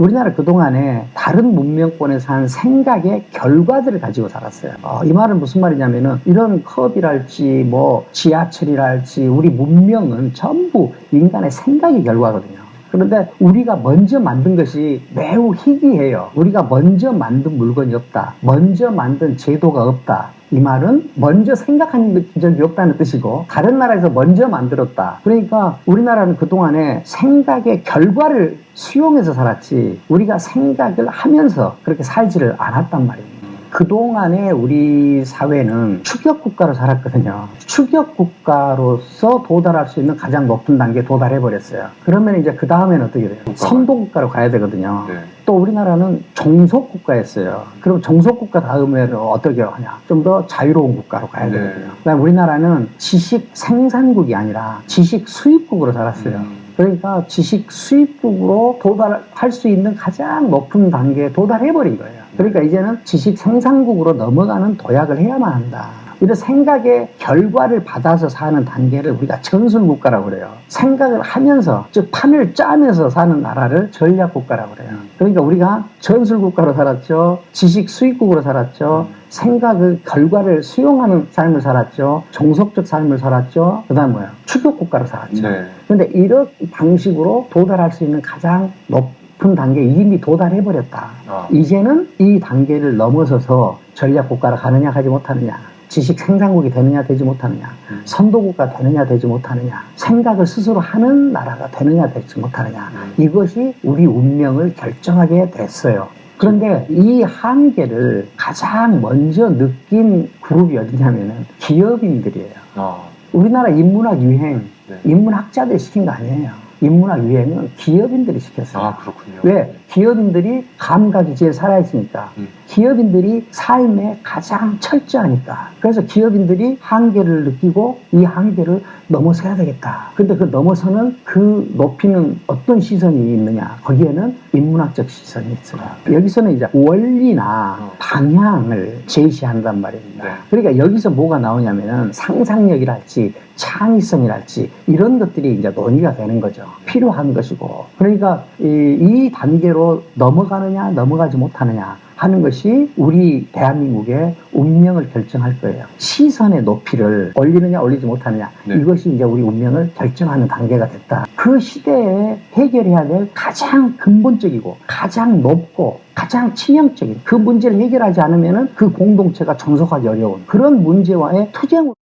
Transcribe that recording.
우리나라 그동안에 다른 문명권에서 한 생각의 결과들을 가지고 살았어요. 어, 이 말은 무슨 말이냐면은 이런 컵이랄지 뭐 지하철이랄지 우리 문명은 전부 인간의 생각의 결과거든요. 그런데 우리가 먼저 만든 것이 매우 희귀해요. 우리가 먼저 만든 물건이 없다. 먼저 만든 제도가 없다. 이 말은 먼저 생각한 적이 없다는 뜻이고 다른 나라에서 먼저 만들었다. 그러니까 우리나라는 그동안에 생각의 결과를 수용해서 살았지 우리가 생각을 하면서 그렇게 살지를 않았단 말이에요. 그동안에 우리 사회는 추격 국가로 살았거든요. 추격 국가로서 도달할 수 있는 가장 높은 단계에 도달해 버렸어요. 그러면 이제 그 다음에는 어떻게 돼요? 선도 국가로 가야 되거든요. 네. 또 우리나라는 종속 국가였어요. 그럼 종속 국가 다음에는 어떻게 하냐? 좀 더 자유로운 국가로 가야 네. 되거든요. 우리나라는 지식 생산국이 아니라 지식 수입국으로 살았어요. 음. 그러니까 지식 수입국으로 도달할 수 있는 가장 높은 단계에 도달해버린 거예요. 그러니까 이제는 지식 생산국으로 넘어가는 도약을 해야만 한다. 이런 생각의 결과를 받아서 사는 단계를 우리가 전술국가라고 그래요. 생각을 하면서, 즉, 판을 짜면서 사는 나라를 전략국가라고 그래요. 그러니까 우리가 전술국가로 살았죠. 지식 수입국으로 살았죠. 생각의 결과를 수용하는 삶을 살았죠. 종속적 삶을 살았죠. 그 다음 뭐예요? 추격국가로 살았죠. 네. 근데 이런 방식으로 도달할 수 있는 가장 높은 단계에 이미 도달해버렸다. 아. 이제는 이 단계를 넘어서서 전략국가로 가느냐 가지 못하느냐 지식 생산국이 되느냐 되지 못하느냐 음. 선도국가 되느냐 되지 못하느냐 생각을 스스로 하는 나라가 되느냐 되지 못하느냐 음. 이것이 우리 운명을 결정하게 됐어요. 그런데 이 한계를 가장 먼저 느낀 그룹이 어디냐면은 기업인들이에요. 아. 우리나라 인문학 유행, 네. 인문학자들이 시킨 거 아니에요. 인문학 유행은 기업인들이 시켰어요. 아, 그렇군요. 왜? 기업인들이 감각이 제일 살아있으니까. 음. 기업인들이 삶에 가장 철저하니까. 그래서 기업인들이 한계를 느끼고 이 한계를 넘어서야 되겠다. 근데 그 넘어서는 그 높이는 어떤 시선이 있느냐. 거기에는 인문학적 시선이 있어요. 여기서는 이제 원리나 어. 방향을 제시한단 말입니다. 네. 그러니까 여기서 뭐가 나오냐면은 상상력이랄지 창의성이랄지 이런 것들이 이제 논의가 되는 거죠. 필요한 것이고. 그러니까 이, 이 단계 로 넘어가느냐 넘어가지 못하느냐 하는 것이 우리 대한민국의 운명을 결정할 거예요. 시선의 높이를 올리느냐 올리지 못하느냐 네. 이것이 이제 우리 운명을 결정하는 단계가 됐다. 그 시대에 해결해야 될 가장 근본적이고 가장 높고 가장 치명적인 그 문제를 해결하지 않으면 그 공동체가 존속하기 어려운 그런 문제와의 투쟁